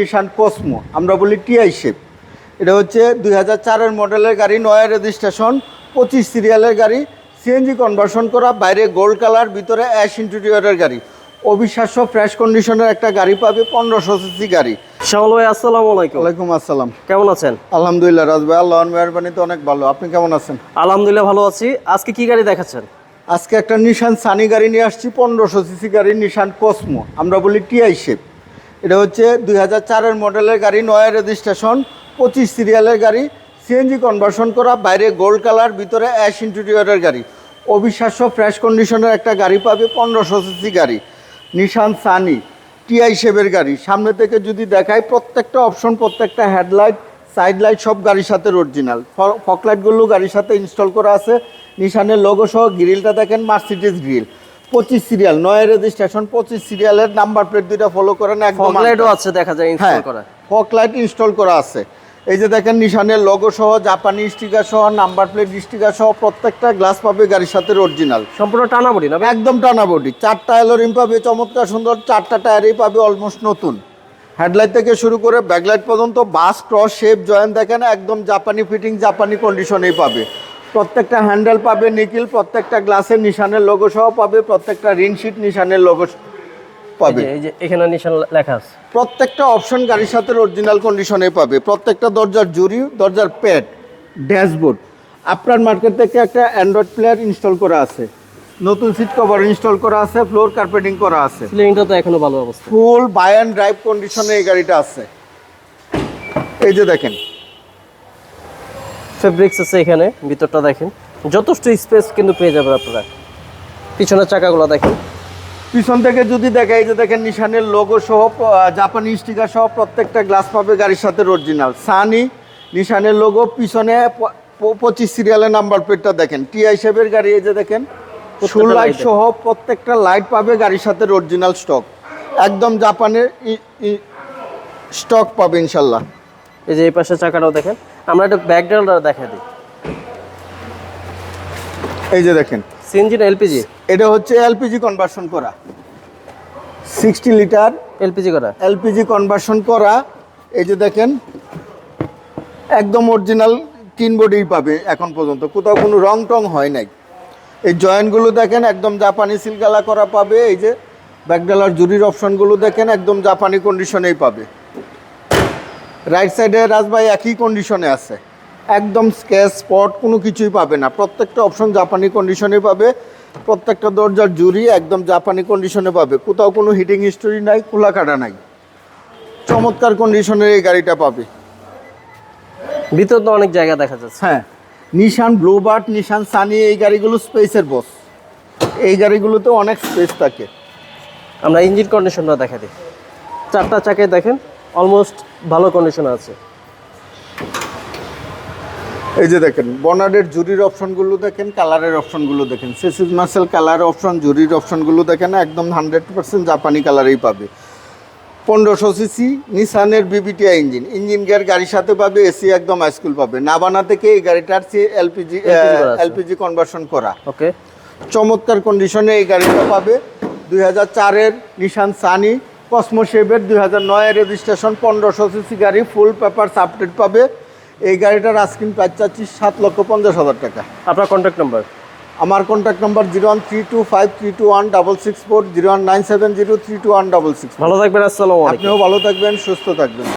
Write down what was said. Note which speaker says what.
Speaker 1: নিশান Cosmo আমরা বলি TI shape এটা হচ্ছে দুই হাজার চারের মডেলের গাড়ি নয়া রেজিস্ট্রেশন পঁচিশ সিরিয়ালের গাড়ি সিএনজি কনভার্সন করা বাইরে গোল্ড কালার ভিতরে অ্যাশ ইন্টেরিয়রের গাড়ি। অবিশ্বাস্য ফ্রেশ কন্ডিশনের একটা গাড়ি পাবে পনেরোশো সিসি গাড়ি।
Speaker 2: শ্যামল ভাই আসসালামু আলাইকুম।
Speaker 1: ওয়ালাইকুম আসসালাম।
Speaker 2: কেমন আছেন?
Speaker 1: আলহামদুলিল্লাহ রাজ ভাই আল্লাহর মেহরবানিতে অনেক ভালো। আপনি কেমন আছেন?
Speaker 2: আলহামদুলিল্লাহ ভালো আছি। আজকে কি গাড়ি দেখাচ্ছেন?
Speaker 1: আজকে একটা নিশান সানি গাড়ি নিয়ে আসছি পনেরোশো সিসি গাড়ি নিশান কসমো আমরা বলি টিআই শেপ এটা হচ্ছে দুই হাজার চারের মডেলের গাড়ি, নয়া রেজিস্ট্রেশন, পঁচিশ সিরিয়ালের গাড়ি সিএনজি কনভার্সন করা, বাইরে গোল্ড কালার ভিতরে অ্যাশ ইন্টেরিয়রের গাড়ি। অবিশ্বাস্য ফ্রেশ কন্ডিশনের একটা গাড়ি পাবে, পনেরোশো সিসি গাড়ি। নিশান সানি টিআই শেপের গাড়ি। সামনে থেকে যদি দেখায় প্রত্যেকটা অপশন প্রত্যেকটা হেডলাইট সাইড লাইট সব গাড়ির সাথে অরিজিনাল ফকলাইটগুলো গাড়ির সাথে ইনস্টল করা আছে। নিশানের লোগো সহ গ্রিলটা দেখেন মার্সিডিস গ্রিল পঁচিশ সিরিয়াল নয় রেজিস্ট্রেশন পঁচিশ সিরিয়ালের নাম্বার প্লেট দুইটা ফলো করেন একদম
Speaker 2: ফগলাইটও আছে দেখা যায়
Speaker 1: হ্যাঁ
Speaker 2: ইনস্টল করা
Speaker 1: ফকলাইট ইনস্টল করা আছে। এই যে দেখেন নিশানের লোগো সহ জাপানি স্টিকার সহ নাম্বার প্লেট স্টিকার সহ প্রত্যেকটা গ্লাস পাবে গাড়ির সাথে অরিজিনাল
Speaker 2: সম্পূর্ণ টানা বডি না
Speaker 1: একদম টানা বডি চারটা এলোরিম পাবে চমৎকার সুন্দর চারটা টায়ারই পাবে অলমোস্ট নতুন। হেডলাইট থেকে শুরু করে ব্যাকলাইট পর্যন্ত বাস ক্রস শেপ জয়েন্ট দেখেন একদম জাপানি ফিটিং জাপানি কন্ডিশনেই পাবে। প্রত্যেকটা হ্যান্ডেল পাবে নিকিল প্রত্যেকটা গ্লাসের নিশানের লোগো সহ পাবে প্রত্যেকটা রিনশিট নিশানের লোগো পাবে।
Speaker 2: এই যে এখানে নিশান লেখা আছে।
Speaker 1: প্রত্যেকটা অপশন গাড়ির সাথে অরিজিনাল কন্ডিশনে পাবে। প্রত্যেকটা দরজার জুরি দরজার প্যাড ড্যাশবোর্ড আপনার মার্কেট থেকে একটা অ্যান্ড্রয়েড প্লেয়ার ইনস্টল করা আছে। নতুন সিট কভার ইনস্টল করা আছে ফ্লোর কার্পেটিং করা আছে।
Speaker 2: সিলিংটা তো এখনও ভালো অবস্থা।
Speaker 1: ফুল বাই অ্যান্ড ড্রাইভ কন্ডিশনে এই গাড়িটা আছে। এই যে দেখেন
Speaker 2: ফেব্রিক্স আছে এখানে ভিতরটা দেখেন। যথেষ্ট স্পেস কিন্তু পেয়ে যাবেন আপনারা। পিছনের চাকাগুলো দেখেন।
Speaker 1: পিছন থেকে যদি দেখে এই যে দেখেন নিশানের লোগো সহ জাপানি স্টিকার সহ প্রত্যেকটা গ্লাস পাবে গাড়ির সাথে অরিজিনাল সানি নিশানের লোগো পিছনে পঁচিশ সিরিয়ালের নাম্বার প্লেটটা দেখেন। টিআই শেপের গাড়ি এই যে দেখেন। ফুল লাইট সহ প্রত্যেকটা লাইট পাবে গাড়ির সাথে অরিজিনাল স্টক একদম জাপানের স্টক পাবে ইনশাল্লাহ।
Speaker 2: এই যে এই পাশে চাকাটাও দেখেন। আমরা একটা ব্যাকগ্রাউন্ডটা দেখা দিই।
Speaker 1: এই যে দেখেন।
Speaker 2: সিএনজি না এলপিজি?
Speaker 1: এটা হচ্ছে এলপিজি কনভার্সন করা। সিক্সটি লিটার
Speaker 2: এলপিজি করা।
Speaker 1: এলপিজি কনভার্সন করা। এই যে দেখেন একদম অরিজিনাল তিন বডি পাবে এখন পর্যন্ত। কোথাও কোনো রং টং হয় নাই। এই জয়েন্টগুলো দেখেন একদম জাপানি সিলগালা করা পাবে। এই যে ব্যাকডালার জুরির অপশনগুলো দেখেন একদম জাপানি কন্ডিশনেই পাবে। রাইট সাইডে রাজভাই একই কন্ডিশনে আছে। একদম স্কেচ স্পট কোনো কিছুই পাবে না। প্রত্যেকটা অপশন জাপানি কন্ডিশনে পাবে। প্রত্যেকটা দরজার জুরি একদম জাপানি কন্ডিশনে পাবে। কোথাও কোনো হিটিং হিস্টোরি নাই খোলা কাটা নাই। চমৎকার কন্ডিশনের এই গাড়িটা পাবে।
Speaker 2: ভিতর তো অনেক জায়গা দেখা যাচ্ছে।
Speaker 1: হ্যাঁ। নিশান ব্লুবার্ড নিশান সানি এই গাড়িগুলো স্পেসের বস এই গাড়িগুলোতে অনেক স্পেস থাকে।
Speaker 2: আমরা ইঞ্জিন কন্ডিশনটা দেখা দিই। চারটা চাকায় দেখেন। অলমোস্ট ভালো কন্ডিশন আছে।
Speaker 1: এই যে দেখেন বনার্ডের জুরির অপশনগুলো দেখেন কালারের অপশনগুলো দেখেন। সেসিস মার্সেল কালার অপশন জুরির অপশনগুলো দেখেন একদম হান্ড্রেড পার্সেন্ট জাপানি কালারেই পাবে। পনেরোশো সিসি নিসানের বিবিটিআই ইঞ্জিন ইঞ্জিন গিয়ার গাড়ির সাথে পাবে এসি একদম হাইস্কুল পাবে। নাবানা থেকে এই গাড়িটার
Speaker 2: চেয়ে এলপিজি।
Speaker 1: এলপিজি কনভার্সন করা
Speaker 2: ওকে
Speaker 1: চমৎকার কন্ডিশনে এই গাড়িটা পাবে। দুই হাজার চারের নিশান সানি কসমো শেভের দুই হাজার নয় রেজিস্ট্রেশন পনেরোশো সিসি গাড়ি ফুল পেপার আপডেট পাবে। এই গাড়িটার আস্কিন প্রাইস চাচ্ছি সাত লক্ষ পঞ্চাশ হাজার টাকা।
Speaker 2: আপনার কন্ট্যাক্ট নাম্বার
Speaker 1: আমার contact number zero one three two five three two one double six four zero one nine seven zero three two one double six
Speaker 2: ভালো থাকবেন আসসালাম
Speaker 1: আপনিও ভালো থাকবেন সুস্থ থাকবেন।